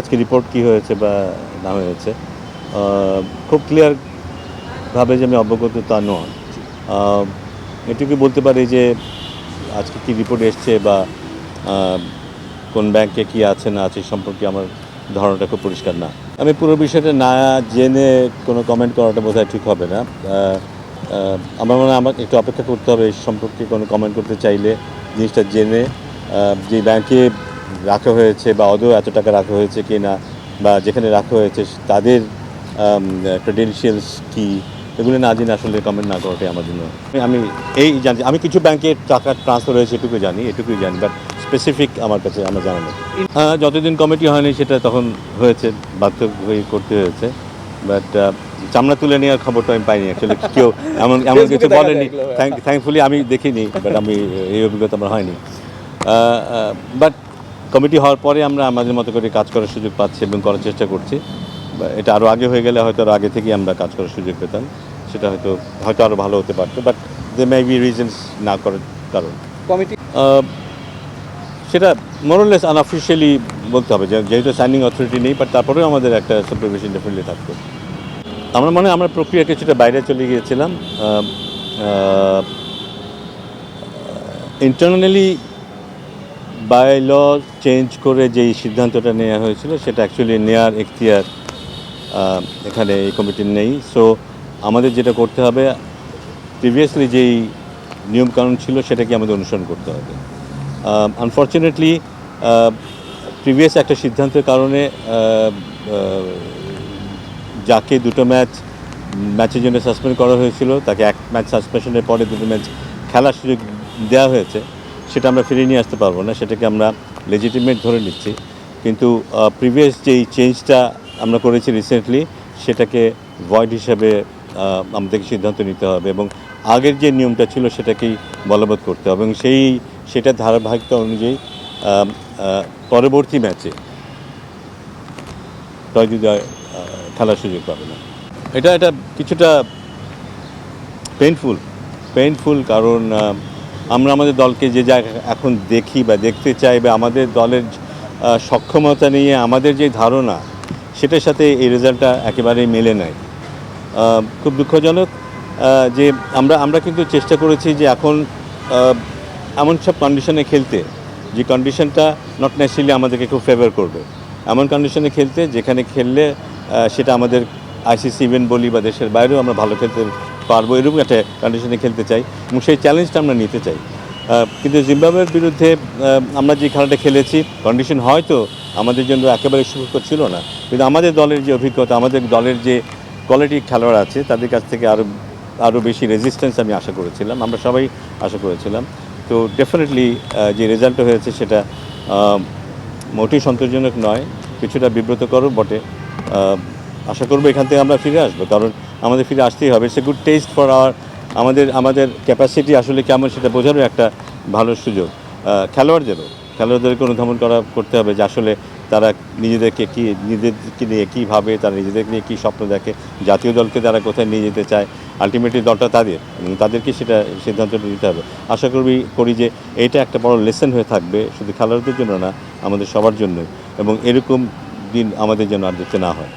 আজকে রিপোর্ট কি হয়েছে বা না হয়েছে। খুব ক্লিয়ার ভাবে যে আমি অবগত তা নয়। এটুকু বলতে পারি যে আজকে কি রিপোর্ট এসছে বা কোন ব্যাংকে কি আছে, না আছে সম্পর্কে আমার ধারণাটা খুব পরিষ্কার না। আমি পুরো বিষয়টা না জেনে কোনো কমেন্ট করাটা বোধহয় ঠিক হবে না। আমার মনে হয় আমাকে একটু অপেক্ষা করতে হবে এই সম্পর্কে কোনো কমেন্ট করতে চাইলে জিনিসটা জেনে। যে ব্যাংকে রাখা হয়েছে বা আদৌ এত টাকা রাখা হয়েছে কি না বা যেখানে রাখা হয়েছে তাদের ক্রেডেনশিয়ালস কি এগুলো না জেনে আসলে কমেন্ট না করাটাই আমার জন্য। আমি- এই জানি আমি কিছু ব্যাংকে টাকা ট্রান্সফার হয়েছে এটুকু জানি এটুকুই জানি বাট স্পেসিফিক আমার কাছে আমার জানা নেই। হ্যাঁ যতদিন কমিটি হয়নি সেটা তখন হয়েছে বাধ্য হয়ে করতে হয়েছে বাট চামড়া তুলে নেওয়ার খবরটা আমি পাইনি অ্যাকচুয়ালি কেউ এমন এমন কিছু বলেনি। থ্যাঙ্কফুলি আমি দেখিনি বাট আমি এই অভিজ্ঞতা আমার হয়নি। বাট কমিটি হওয়ার পরে আমরা আমাদের মতো করে কাজ করার সুযোগ পাচ্ছি এবং করার চেষ্টা করছি। বা এটা আরও আগে হয়ে গেলে হয়তো আরও আগে থেকেই আমরা কাজ করার সুযোগ পেতাম। সেটা হয়তো হয়তো আরও ভালো হতে পারতো but they may be reasons না করার কারণ। কমিটি সেটা মোরলেস আনঅফিসিয়ালি বলতে হবে যেহেতু সাইনিং অথরিটি নেই বাট তারপরেও আমাদের একটা সুপারভিশন ডেফিনেটলি থাকতো। আমার মনে হয় আমরা প্রক্রিয়া কিছুটা বাইরে চলে গিয়েছিলাম। ইন্টারনালি বাই ল চেঞ্জ করে যেই সিদ্ধান্তটা নেওয়া হয়েছিল, সেটা অ্যাকচুয়ালি নেয়ার এখতিয়ার এখানে এই কমিটির নেই। সো আমাদের যেটা করতে হবে প্রিভিয়াসলি যেই নিয়মকানুন ছিল, সেটাকে আমাদের অনুসরণ করতে হবে। আনফর্চুনেটলি প্রিভিয়াস একটা সিদ্ধান্তের কারণে যাকে দুটো ম্যাচ ম্যাচের জন্য সাসপেন্ড করা হয়েছিল, তাকে এক ম্যাচ সাসপেনশনের পরে দুটো ম্যাচ খেলার সুযোগ দেওয়া হয়েছে। সেটা আমরা ফিরিয়ে নিয়ে আসতে পারব না, সেটাকে আমরা লেজিটিমেট ধরে নিচ্ছি। কিন্তু প্রিভিয়াস যেই চেঞ্জটা আমরা করেছি রিসেন্টলি সেটাকে ভয়েড হিসাবে আমাদেরকে সিদ্ধান্ত নিতে হবে এবং আগের যে নিয়মটা ছিল সেটাকেই বলবৎ করতে হবে এবং সেই, সেটা ধারাবাহিকতা অনুযায়ী পরবর্তী ম্যাচে জয় খেলার সুযোগ পাবে না। এটা এটা কিছুটা পেইনফুল পেইনফুল কারণ আমরা আমাদের দলকে যে জায়গা এখন দেখি বা দেখতে চাই বা আমাদের দলের সক্ষমতা নিয়ে আমাদের যে ধারণা, সেটার সাথে এই রেজাল্টটা একেবারেই মেলে নাই। খুব দুঃখজনক যে আমরা আমরা কিন্তু চেষ্টা করেছি যে এখন এমন সব কন্ডিশনে খেলতে, যে কন্ডিশনটা নট নেসেসারিলি আমাদেরকে খুব ফেভার করবে। এমন কন্ডিশনে খেলতে, যেখানে খেললে সেটা আমাদের আইসিসি ইভেন্ট বলি বা দেশের বাইরেও আমরা ভালো খেলতে পারব, এরকম একটা কন্ডিশনে খেলতে চাই এবং সেই চ্যালেঞ্জটা আমরা নিতে চাই। কিন্তু জিম্বাবুয়ের বিরুদ্ধে আমরা যে খেলাটা খেলেছি কন্ডিশন হয়তো আমাদের জন্য একেবারে সুখকর ছিল না। কিন্তু আমাদের দলের যে অভিজ্ঞতা, আমাদের দলের যে কোয়ালিটি খেলোয়াড় আছে, তাদের কাছ থেকে আরও আরও বেশি রেজিস্ট্যান্স আমি আশা করেছিলাম। আমরা সবাই আশা করেছিলাম। তো ডেফিনেটলি যে রেজাল্টটা হয়েছে সেটা মোটেই সন্তোষজনক নয়। কিছুটা বিব্রতকরও বটে। আশা করব এখান থেকে আমরা ফিরে আসব, কারণ আমাদের ফিরে আসতেই হবে। It's a good test for our আমাদের আমাদের ক্যাপাসিটি আসলে কেমন সেটা বোঝারও একটা ভালো সুযোগ। খেলোয়াড়দেরও খেলোয়াড়দেরকে অনুধাবন করা, করতে হবে যে আসলে তারা নিজেদেরকে কি, নিজেদেরকে নিয়ে কী ভাবে, তারা নিজেদেরকে নিয়ে কী স্বপ্ন দেখে, জাতীয় দলকে তারা কোথায় নিয়ে যেতে চায় আলটিমেটলি দলটা তাদের, এবং তাদেরকে সেটা সিদ্ধান্তটা নিতে হবে। আশা করবি, করি যে এটা একটা বড় লেসন হয়ে থাকবে, শুধু খেলোয়াড়দের জন্য না, আমাদের সবার জন্যই, এবং এরকম দিন আমাদের যেন আর দেখতে না হয়।